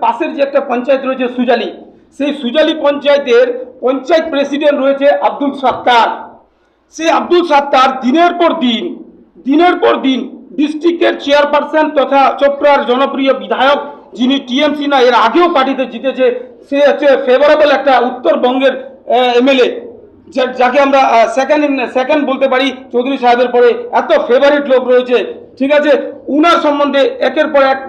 পাশের যে একটা পঞ্চায়েত রয়েছে সুজালি, সেই সুজালি পঞ্চায়েতের পঞ্চায়েত প্রেসিডেন্ট রয়েছে আব্দুল সাত্তার। সেই আব্দুল সাত্তার দিনের পর দিন, দিনের পর দিন ডিস্ট্রিক্টের চেয়ারপারসন তথা চোপড়ার জনপ্রিয় বিধায়ক যিনি টিএমসি না, এর আগেও পার্টিতে জিতেছে, সে হচ্ছে ফেভারেবল একটা উত্তরবঙ্গের এমএলএ। যাকে আমরা সেকেন্ড সেকেন্ড বলতে পারি, চৌধুরী সাহেবের পরে। এত ফেভারিট লোক রয়েছে। ঠিক আছে? উনার সম্বন্ধে একের পর এক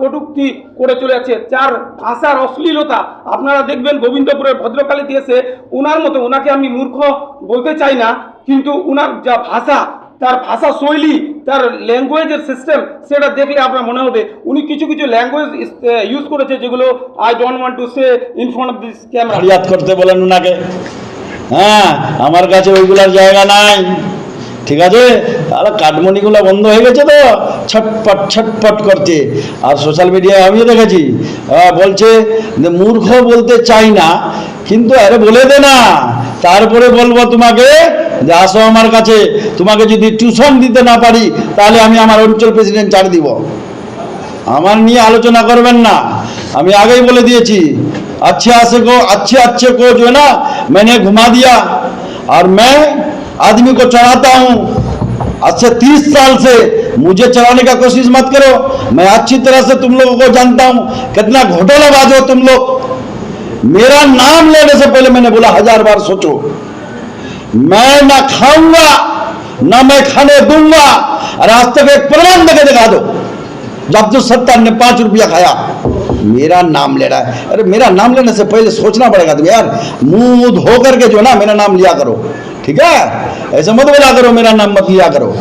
কটূক্তি করে চলে যাচ্ছে। যার ভাষার অশ্লীলতা আপনারা দেখবেন, গোবিন্দপুরের ভদ্রকালীতে এসে উনার মতো ওনাকে আমি মূর্খ বলতে চাই না, কিন্তু উনার যা ভাষা, তার ভাষা শৈলী, তার ল্যাঙ্গুয়েজের সিস্টেম সেটা দেখলে আপনার মনে হবে। উনি কিছু কিছু ল্যাঙ্গুয়েজ ইউজ করেছে, যেগুলো I don't want to say in front of this camera করতে বলেন ওনাকে হ্যাঁ আমার কাছে ওইগুলার জায়গা নাই। ঠিক আছে? আর কাঠমণিগুলো বন্ধ হয়ে গেছে তো। ছটপট ছটপট করছে। আর সোশ্যাল মিডিয়ায় আমিও দেখেছি। বলছে মূর্খ বলতে চাই না, কিন্তু আরে বলে দে না। তারপরে বলব তোমাকে যে আসো আমার কাছে। তোমাকে যদি টিউশন দিতে না পারি, তাহলে আমি আমার অঞ্চল প্রেসিডেন্ট ছাড় দিব। আমার নিয়ে আলোচনা করবেন না। আমি আগেই বলে দিয়েছি, আচ্ছে, আছে আচ্ছা, আচ্ছা, কো আচ্ছে আচ্ছে, কো যে না মানে ঘুমা দিয়া। আর মে, আদমি কো চড়াতা হুম आज से तीस साल से मुझे चलाने का कोशिश मत करो। मैं अच्छी तरह से तुम लोगों को जानता हूँ। कितना घोटालाबाज हो तुम लोग। मेरा नाम लेने से पहले मैंने बोला, हज़ार बार सोचो। मैं ना खाऊँगा, ना मैं खाने दूँगा। रास्ते तक एक प्रमाण देके दिखा दो। जब अब्दुल सत्तार ने पाँच रुपया खाया, मेरा नाम ले रहा है। अरे मेरा नाम लेने से पहले सोचना पड़ेगा तुम यार। मुँह धो करके जो ना मेरा नाम लिया करो। ठीक है ऐसे मत बोला करो मेरा नाम मत लिया करो